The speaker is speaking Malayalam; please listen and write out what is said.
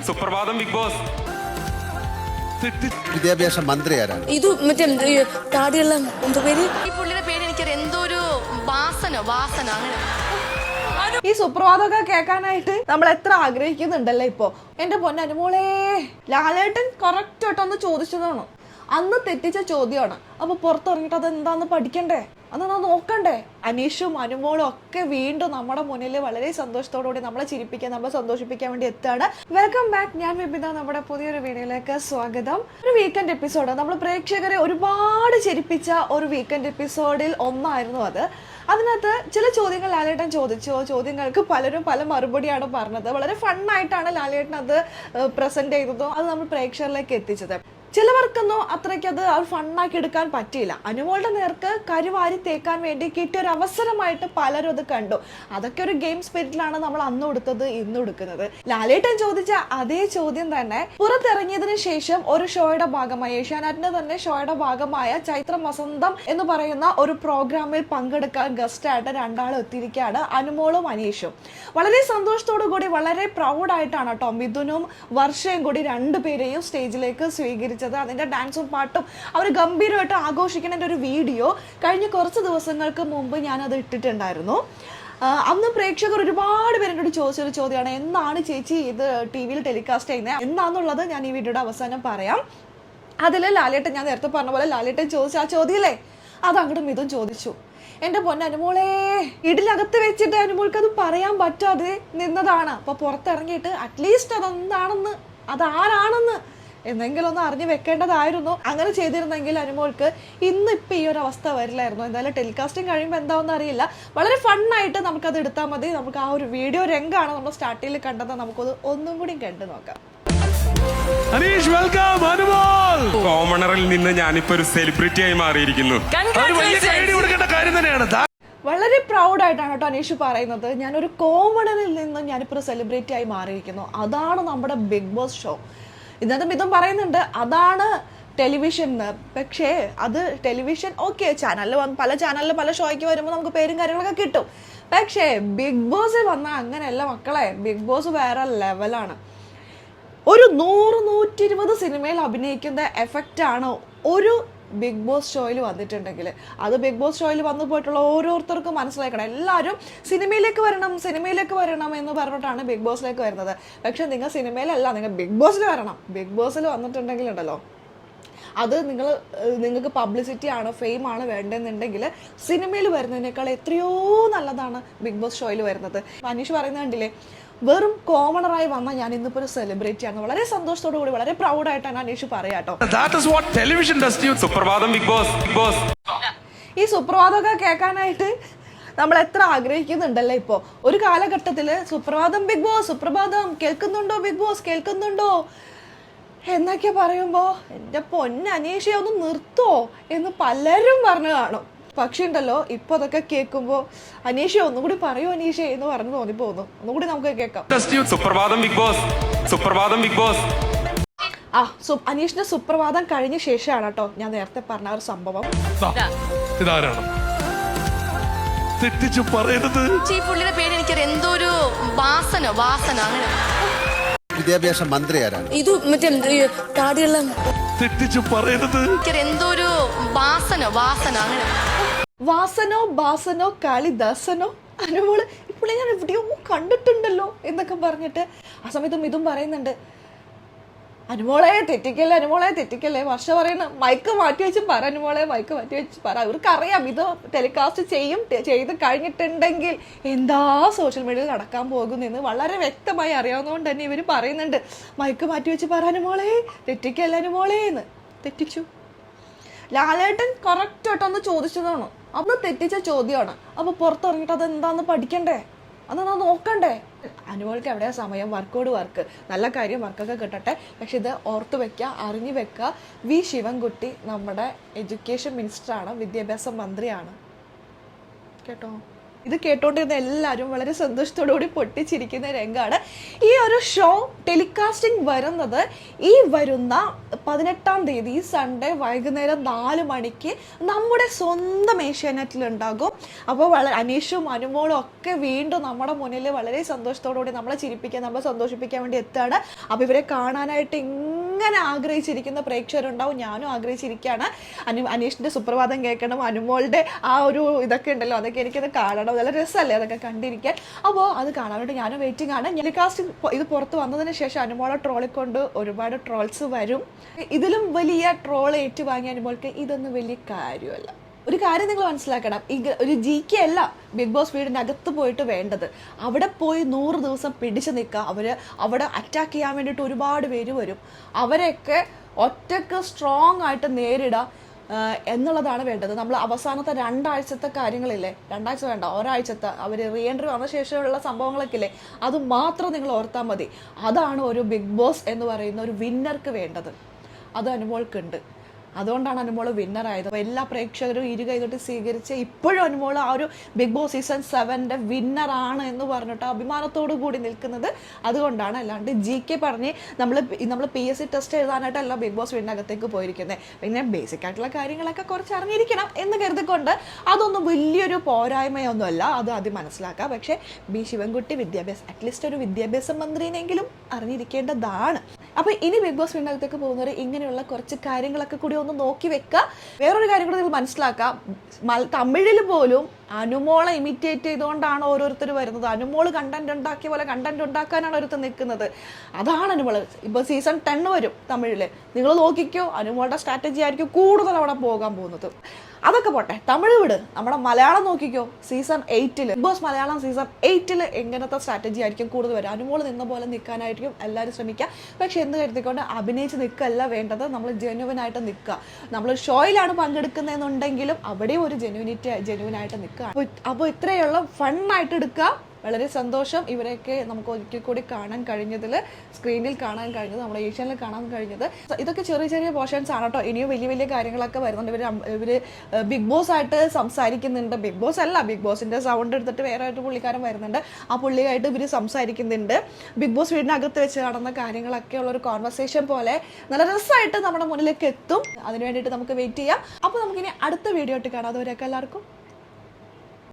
സുപ്രഭാതം ബിഗ് ബോസ് വിദ്യാഭ്യാസ മന്ത്രി ആരാണ്? ഇത് മറ്റേ ഈ താടിയുള്ള എന്താ പേര്? ഈ പുള്ളിയുടെ പേര് എനിക്കറിയാം. എന്തോ ഒരു വാസന വാസന അങ്ങനെ. ഈ സുപ്രഭാതമൊക്കെ കേൾക്കാനായിട്ട് നമ്മൾ എത്ര ആഗ്രഹിക്കുന്നുണ്ടല്ലേ ഇപ്പോ? എന്റെ പൊന്നനുമോളെ ലാലേട്ടൻ കറക്റ്റ് ആയിട്ടൊന്ന് ചോദിച്ചതാണ്. അന്ന് തെറ്റിച്ച ചോദ്യമാണ്. അപ്പൊ പുറത്തിറങ്ങിയിട്ട് അത് എന്താന്ന് പഠിക്കണ്ടേ? അതൊന്ന് നോക്കണ്ടേ. അനീഷും അനുമോളും ഒക്കെ വീണ്ടും നമ്മുടെ മുന്നിൽ വളരെ സന്തോഷത്തോടുകൂടി നമ്മളെ ചിരിപ്പിക്കാൻ നമ്മളെ സന്തോഷിപ്പിക്കാൻ വേണ്ടി എത്താണ് വെൽക്കം ബാക്ക് ഞാൻ വിപിത. നമ്മുടെ പുതിയൊരു വീഡിയോയിലേക്ക് സ്വാഗതം. ഒരു വീക്കെൻഡ് എപ്പിസോഡ് നമ്മൾ പ്രേക്ഷകരെ ഒരുപാട് ചിരിപ്പിച്ച ഒരു വീക്കെൻഡ് എപ്പിസോഡിൽ ഒന്നായിരുന്നു അത്. അതിനകത്ത് ചില ചോദ്യങ്ങൾ ലാലേട്ടൻ ചോദിച്ചു. ചോദ്യങ്ങൾക്ക് പലരും പല മറുപടിയാണ് പറഞ്ഞത്. വളരെ ഫണ്ണായിട്ടാണ് ലാലേട്ടൻ അത് പ്രസന്റ് ചെയ്തതും അത് നമ്മൾ പ്രേക്ഷകരിലേക്ക് എത്തിച്ചത്. ചിലവർക്കൊന്നും അത്രയ്ക്ക് അത് അവർ ഫണ്ണാക്കി എടുക്കാൻ പറ്റിയില്ല. അനുമോളുടെ നേർക്ക് കരുവാരി തേക്കാൻ വേണ്ടി കിട്ടിയ ഒരു അവസരമായിട്ട് പലരും അത് കണ്ടു. അതൊക്കെ ഒരു ഗെയിം സ്പിരിറ്റിലാണ് നമ്മൾ അന്ന് കൊടുത്തത് ഇന്ന് കൊടുക്കുന്നത്. ലാലേട്ടൻ ചോദിച്ച അതേ ചോദ്യം തന്നെ പുറത്തിറങ്ങിയതിന് ശേഷം ഒരു ഷോയുടെ ഭാഗമായി. ഏഷ്യാനെറ്റിന്റെ തന്നെ ഷോയുടെ ഭാഗമായ ചൈത്ര വസന്തം എന്ന് പറയുന്ന ഒരു പ്രോഗ്രാമിൽ പങ്കെടുക്കാൻ ഗസ്റ്റ് ആയിട്ട് രണ്ടാളും എത്തിയിരിക്കുകയാണ് അനുമോളും അനീഷും. വളരെ സന്തോഷത്തോടു കൂടി വളരെ പ്രൗഡായിട്ടാണ് കേട്ടോ മിഥുനും വർഷയും കൂടി രണ്ടുപേരെയും സ്റ്റേജിലേക്ക് സ്വീകരിച്ചത്. അതിന്റെ ഡാൻസും പാട്ടും അവർ ഗംഭീരമായിട്ട് ആഘോഷിക്കുന്നതിന്റെ ഒരു വീഡിയോ കഴിഞ്ഞ കുറച്ച് ദിവസങ്ങൾക്ക് മുമ്പ് ഞാനത് ഇട്ടിട്ടുണ്ടായിരുന്നു. അന്ന് പ്രേക്ഷകർ ഒരുപാട് പേരോട് ചോദിച്ചൊരു ചോദ്യമാണ് എന്നാണ് ചേച്ചി ഇത് ടി വിയിൽ ടെലികാസ്റ്റ് ചെയ്യുന്നത് എന്നാന്നുള്ളത് ഞാൻ ഈ വീഡിയോയുടെ അവസാനം പറയാം. അതിൽ ലാലേട്ടൻ ഞാൻ നേരത്തെ പറഞ്ഞ പോലെ ലാലേട്ടൻ ചോദിച്ചു ആ ചോദ്യമല്ലേ? അത് അങ്ങോട്ടും ഇതും ചോദിച്ചു. എന്റെ പൊന്നെ അനുമോളെ ഇടിലകത്ത് വെച്ചിട്ട് അനുമോൾക്ക് അത് പറയാൻ പറ്റാതെ നിന്നതാണ്. അപ്പൊ പുറത്തിറങ്ങിയിട്ട് അറ്റ്ലീസ്റ്റ് അതെന്താണെന്ന് അതാരാണെന്ന് എന്തെങ്കിലും ഒന്ന് അറിഞ്ഞു വെക്കേണ്ടതായിരുന്നു. അങ്ങനെ ചെയ്തിരുന്നെങ്കിൽ അനുമോൾക്ക് ഇന്ന് ഇപ്പൊ ഈ ഒരു അവസ്ഥ വരില്ലായിരുന്നു. എന്തായാലും ടെലികാസ്റ്റിംഗ് കഴിയുമ്പോൾ എന്താണെന്ന് അറിയില്ല. വളരെ ഫണ്ണായിട്ട് നമുക്കത് എടുത്താൽ മതി. നമുക്ക് ആ ഒരു വീഡിയോ രംഗമാണ് നമ്മൾ സ്റ്റാർട്ടിങ്ങിൽ കണ്ടത്. നമുക്കത് ഒന്നും കൂടി കണ്ടു നോക്കാം. അനീഷ് വെൽക്കം അനുമോൾ! കോമണറിൽ നിന്ന് ഞാനിപ്പോ ഒരു സെലിബ്രിറ്റി ആയി മാറിയിരിക്കുന്നു. കാര്യം തന്നെയാണ്. വളരെ പ്രൗഡായിട്ടാണ് കേട്ടോ അനീഷ് പറയുന്നത്. ഞാനൊരു കോമണറിൽ നിന്ന് ഞാനിപ്പോൾ ഒരു സെലിബ്രിറ്റി ആയി മാറിയിരിക്കുന്നു. അതാണ് നമ്മുടെ ബിഗ് ബോസ് ഷോ ഇതിനകത്ത് മിഥുൻ പറയുന്നുണ്ട് അതാണ് ടെലിവിഷൻ പക്ഷേ അത് ടെലിവിഷൻ ഓക്കെ ചാനലിൽ വന്ന് പല ചാനലിൽ പല ഷോയ്ക്ക് വരുമ്പോൾ നമുക്ക് പേരും കാര്യങ്ങളൊക്കെ കിട്ടും. പക്ഷേ ബിഗ് ബോസിൽ വന്നാൽ അങ്ങനെയല്ല മക്കളെ. ബിഗ് ബോസ് വേറെ ലെവലാണ് ഒരു നൂറ് നൂറ്റി ഇരുപത് സിനിമയിൽ അഭിനയിക്കുന്ന എഫക്റ്റാണ് ഒരു ബിഗ് ബോസ് ഷോയിൽ വന്നിട്ടുണ്ടെങ്കിൽ അത് ബിഗ് ബോസ് ഷോയിൽ വന്നു പോയിട്ടുള്ള ഓരോരുത്തർക്കും മനസ്സിലാക്കണം. എല്ലാവരും സിനിമയിലേക്ക് വരണം സിനിമയിലേക്ക് വരണം എന്ന് പറഞ്ഞിട്ടാണ് ബിഗ് ബോസിലേക്ക് വരുന്നത്. പക്ഷെ നിങ്ങൾ സിനിമയിലല്ല നിങ്ങൾ ബിഗ് ബോസിൽ വരണം. ബിഗ് ബോസിൽ വന്നിട്ടുണ്ടെങ്കിൽ ഉണ്ടല്ലോ അത് നിങ്ങൾ നിങ്ങൾക്ക് പബ്ലിസിറ്റി ആണ് ഫെയിം ആണ് വേണ്ടതെന്നുണ്ടെങ്കിൽ സിനിമയിൽ വരുന്നതിനേക്കാൾ എത്രയോ നല്ലതാണ് ബിഗ് ബോസ് ഷോയിൽ വരുന്നത്. മനീഷ് പറയുന്നത് കണ്ടില്ലേ വെറും കോമണറായി വന്ന ഞാൻ ഇന്നിപ്പോ ഒരു സെലിബ്രിറ്റി ആണ് വളരെ സന്തോഷത്തോടു കൂടി വളരെ പ്രൗഡായിട്ടാണ് അനീഷ് പറയാട്ടോ ഈ സുപ്രഭാതമൊക്കെ കേൾക്കാനായിട്ട് നമ്മൾ എത്ര ആഗ്രഹിക്കുന്നുണ്ടല്ലേ ഇപ്പോ? ഒരു കാലഘട്ടത്തിൽ സുപ്രഭാതം ബിഗ് ബോസ് സുപ്രഭാതം കേൾക്കുന്നുണ്ടോ ബിഗ് ബോസ് കേൾക്കുന്നുണ്ടോ? എന്നൊക്കെ പറയുമ്പോൾ എന്റെ പൊന്ന നിർത്തോ ഒന്ന് എന്ന് പലരും പറഞ്ഞു കാണും. പക്ഷേ ഉണ്ടല്ലോ ഇപ്പോൾ അതൊക്കെ കേൾക്കുമ്പോൾ അനീഷ ഒന്നും കൂടി പറയൂ അനീഷ എന്ന് പറഞ്ഞു തോന്നിപ്പോകുന്നു. ഒന്നുകൂടി നമുക്ക് കേൾക്കാം. സുപ്രഭാതം ബിഗ് ബോസ് സുപ്രഭാതം ബിഗ് ബോസ് ആ സു അനീഷിന്റെ സുപ്രഭാതം കഴിഞ്ഞ ശേഷമാണ് കേട്ടോ ഞാൻ നേരത്തെ പറഞ്ഞ ഒരു സംഭവം. ദാ, ഇതാരാണ്? തെറ്റിച്ചു പറയരുത്. ഈ പുള്ളിയുടെ പേര് എനിക്കറിയാം. എന്തോ ഒരു വാസന വാസന അങ്ങനെ. വിദ്യാഭ്യാസ മന്ത്രി ആരാണ്? ഇത് മറ്റേ കാടിയുള്ള താടിയുള്ള തെറ്റിച്ചു പറയരുത്. എനിക്കറിയാം എന്തോ ഒരു വാസന വാസന അങ്ങനെ. വാസനോ ബാസനോ കാളിദാസനോ അനുമോൾ ഇപ്പോൾ ഞാൻ എവിടെയോ കണ്ടിട്ടുണ്ടല്ലോ എന്നൊക്കെ പറഞ്ഞിട്ട് ആ സമയത്തും ഇതും പറയുന്നുണ്ട്. അനുമോളെ തെറ്റിക്കല്ലേ അനുമോളെ തെറ്റിക്കല്ലേ? വർഷ പറയുന്ന മൈക്ക് മാറ്റി വെച്ച് പറ അനുമോളെ മൈക്ക് മാറ്റി വെച്ച് പറ. അവർക്ക് അറിയാം ഇത് ടെലികാസ്റ്റ് ചെയ്യും ചെയ്ത് കഴിഞ്ഞിട്ടുണ്ടെങ്കിൽ എന്താ സോഷ്യൽ മീഡിയയിൽ നടക്കാൻ പോകുന്നെന്ന് വളരെ വ്യക്തമായി അറിയാവുന്നതുകൊണ്ട് തന്നെ ഇവർ പറയുന്നുണ്ട്. മൈക്ക് മാറ്റി വെച്ച് പറ അനുമോളെ തെറ്റിക്കല്ലേ അനുമോളെ എന്ന്. തെറ്റിച്ചു. ലാലേട്ടൻ കറക്റ്റ് ആയിട്ടൊന്ന് ചോദിച്ചതാണ്. അന്ന് തെറ്റിച്ച ചോദ്യമാണ്. അപ്പൊ പുറത്തിറങ്ങിയിട്ട് അത് എന്താന്ന് പഠിക്കണ്ടേ? അതൊന്ന് നോക്കണ്ടേ? അനുമോൾക്ക് എവിടെയാ സമയം? വർക്കോട് വർക്ക്. നല്ല കാര്യം വർക്കൊക്കെ കിട്ടട്ടെ. പക്ഷെ ഇത് ഓർത്ത് വെക്കുക അറിഞ്ഞു വെക്കുക വി ശിവൻകുട്ടി നമ്മുടെ എഡ്യൂക്കേഷൻ മിനിസ്റ്ററാണ് വിദ്യാഭ്യാസ മന്ത്രിയാണ്. കേട്ടോ? ഇത് കേട്ടോണ്ടിരുന്ന എല്ലാവരും വളരെ സന്തോഷത്തോടുകൂടി പൊട്ടിച്ചിരിക്കുന്ന രംഗമാണ് ഈ ഒരു ഷോ ടെലികാസ്റ്റിംഗ് വരുന്നത് ഈ വരുന്ന പതിനെട്ടാം തീയതി സൺഡേ വൈകുന്നേരം നാല് മണിക്ക് നമ്മുടെ സ്വന്തം ഏഷ്യാനെറ്റിൽ ഉണ്ടാകും അപ്പോൾ വളരെ അനീഷും അനുമോളും ഒക്കെ വീണ്ടും നമ്മുടെ മുന്നിൽ വളരെ സന്തോഷത്തോടുകൂടി നമ്മളെ ചിരിപ്പിക്കാൻ നമ്മളെ സന്തോഷിപ്പിക്കാൻ വേണ്ടി എത്തുകയാണ്. അപ്പോൾ ഇവരെ കാണാനായിട്ട് ഇങ്ങനെ ആഗ്രഹിച്ചിരിക്കുന്ന പ്രേക്ഷകരുണ്ടാവും. ഞാനും ആഗ്രഹിച്ചിരിക്കുകയാണ്. അനു അനീഷിന്റെ സുപ്രഭാതം കേൾക്കണം. അനുമോളുടെ ആ ഒരു ഇതൊക്കെ ഉണ്ടല്ലോ. അതൊക്കെ എനിക്കത് കാണണം. നല്ല രസമല്ലേ അതൊക്കെ കണ്ടിരിക്കാൻ. അപ്പോൾ അത് കാണാൻ വേണ്ടി ഞാനും വെയിറ്റിംഗ് ആണ്. ടെലികാസ്റ്റ് ഇത് പുറത്ത് വന്നതിന് ശേഷം അനുമോളെ ട്രോളിക്കൊണ്ട് ഒരുപാട് ട്രോൾസ് വരും. ഇതിലും വലിയ ട്രോൾ ഏറ്റുവാങ്ങിയ അനുമോൾക്ക് ഇതൊന്നും വലിയ കാര്യമല്ല. ഒരു കാര്യം നിങ്ങൾ മനസ്സിലാക്കണം. ഒരു ജി കെ അല്ല ബിഗ് ബോസ് വീടിന്റെ അകത്ത് പോയിട്ട് വേണ്ടത്. അവിടെ പോയി നൂറ് ദിവസം പിടിച്ചു നിൽക്കുക. അവർ അവിടെ അറ്റാക്ക് ചെയ്യാൻ വേണ്ടിയിട്ട് ഒരുപാട് പേര് വരും. അവരെയൊക്കെ ഒറ്റയ്ക്ക് സ്ട്രോങ് ആയിട്ട് നേരിടുക എന്നുള്ളതാണ് വേണ്ടത്. നമ്മൾ അവസാനത്തെ രണ്ടാഴ്ചത്തെ കാര്യങ്ങളില്ലേ? രണ്ടാഴ്ച വേണ്ട ഒരാഴ്ചത്തെ. അവർ റീ എൻട്രി വന്ന ശേഷമുള്ള സംഭവങ്ങളൊക്കെ ഇല്ലേ? അത് മാത്രം നിങ്ങൾ ഓർത്താൽ മതി. അതാണ് ഒരു ബിഗ് ബോസ് എന്ന് പറയുന്ന ഒരു വിന്നർക്ക് വേണ്ടത്. അത് അനുമോൾക്കുണ്ട്. അതുകൊണ്ടാണ് അനുമോൾ വിന്നർ ആയത്. അപ്പോൾ എല്ലാ പ്രേക്ഷകരും ഇരു കൈകൊട്ടി സ്വീകരിച്ച് ഇപ്പോഴും അനുമോൾ ആ ഒരു ബിഗ് ബോസ് സീസൺ സെവന്റെ വിന്നറാണ് എന്ന് പറഞ്ഞിട്ട് അഭിമാനത്തോടു കൂടി നിൽക്കുന്നത്. അതുകൊണ്ടാണ് അല്ലാണ്ട് ജി കെ പറഞ്ഞ് നമ്മൾ നമ്മൾ പി എസ് സി ടെസ്റ്റ് എഴുതാനായിട്ടല്ല ബിഗ് ബോസ് വീടിനകത്തേക്ക് പോയിരിക്കുന്നത് പിന്നെ ബേസിക് ആയിട്ടുള്ള കാര്യങ്ങളൊക്കെ കുറച്ച് അറിഞ്ഞിരിക്കണം എന്ന് കരുതിക്കൊണ്ട് അതൊന്നും വലിയൊരു പോരായ്മയൊന്നുമല്ല. അത് ആദ്യം മനസ്സിലാക്കാം. പക്ഷേ ബി ശിവൻകുട്ടി വിദ്യാഭ്യാസം അറ്റ്ലീസ്റ്റ് ഒരു വിദ്യാഭ്യാസ മന്ത്രിനെങ്കിലും അറിഞ്ഞിരിക്കേണ്ടതാണ്. അപ്പോൾ ഇനി ബിഗ് ബോസ് വീടിനകത്തേക്ക് പോകുന്നവർ ഇങ്ങനെയുള്ള കുറച്ച് കാര്യങ്ങളൊക്കെ കൂടി ഒന്ന് നോക്കി വെക്കുക വേറൊരു കാര്യം കൂടി നിങ്ങൾ മനസ്സിലാക്കാം. തമിഴിൽ പോലും അനുമോളെ ഇമിറ്റേറ്റ് ചെയ്തുകൊണ്ടാണ് ഓരോരുത്തർ വരുന്നത്. അനുമോൾ കണ്ടന്റ് ഉണ്ടാക്കിയ പോലെ കണ്ടന്റ് ഉണ്ടാക്കാനാണ് ഒരുത്തർ നിൽക്കുന്നത്. അതാണ് അനുമോൾ ഇപ്പൊ സീസൺ ടെൻ വരും തമിഴിൽ നിങ്ങൾ നോക്കിക്കോ അനുമോളുടെ സ്ട്രാറ്റജി ആയിരിക്കും കൂടുതൽ അവിടെ പോകാൻ പോകുന്നത്. അതൊക്കെ പോട്ടെ തമിഴ് വിട്. നമ്മുടെ മലയാളം നോക്കിക്കോ സീസൺ എയ്റ്റിൽ ബിഗ് ബോസ് മലയാളം സീസൺ എയ്റ്റിൽ എങ്ങനത്തെ സ്ട്രാറ്റജി ആയിരിക്കും കൂടുതൽ വരും അനുമോൾ നിന്ന പോലെ നിൽക്കാനായിരിക്കും എല്ലാവരും ശ്രമിക്കുക. പക്ഷെ എന്ത് കരുതിക്കൊണ്ട് അഭിനയിച്ച് നിൽക്കല്ല വേണ്ടത്. നമ്മൾ ജെനുവിനായിട്ട് നിൽക്കുക. നമ്മൾ ഷോയിലാണ് പങ്കെടുക്കുന്നതെന്നുണ്ടെങ്കിലും അവിടെയും ഒരു ജെന്യുവിനിറ്റി ജെനുവിനായിട്ട് ആയിട്ട് നിൽക്കുക. അപ്പോൾ ഇത്രയുള്ള ഫണ്ണായിട്ട് എടുക്കുക. വളരെ സന്തോഷം ഇവരെയൊക്കെ നമുക്ക് ഒരിക്കൽ കൂടി കാണാൻ കഴിഞ്ഞതിൽ സ്ക്രീനിൽ കാണാൻ കഴിഞ്ഞത് നമ്മുടെ ഏഷ്യനിൽ കാണാൻ കഴിഞ്ഞത്. ഇതൊക്കെ ചെറിയ ചെറിയ പോർഷൻസ് ആണ് കേട്ടോ. ഇനിയും വലിയ വലിയ കാര്യങ്ങളൊക്കെ വരുന്നുണ്ട്. ഇവർ ഇവർ ബിഗ് ബോസ് ആയിട്ട് സംസാരിക്കുന്നുണ്ട്. ബിഗ് ബോസ് അല്ല ബിഗ് ബോസിന്റെ സൗണ്ട് എടുത്തിട്ട് വേറെ ഒരു പുള്ളിക്കാരൻ വരുന്നുണ്ട്. ആ പുള്ളിയായിട്ട് ഇവർ സംസാരിക്കുന്നുണ്ട്. ബിഗ് ബോസ് വീടിനകത്ത് വെച്ച് നടന്ന കാര്യങ്ങളൊക്കെ ഉള്ള ഒരു കോൺവെർസേഷൻ പോലെ നല്ല രസമായിട്ട് നമ്മുടെ മുന്നിലേക്ക് എത്തും. അതിന് വേണ്ടിയിട്ട് നമുക്ക് വെയിറ്റ് ചെയ്യാം. അപ്പോൾ നമുക്കിനി അടുത്ത വീഡിയോ ആയിട്ട് കാണാം. അതുവരെയൊക്കെ എല്ലാവർക്കും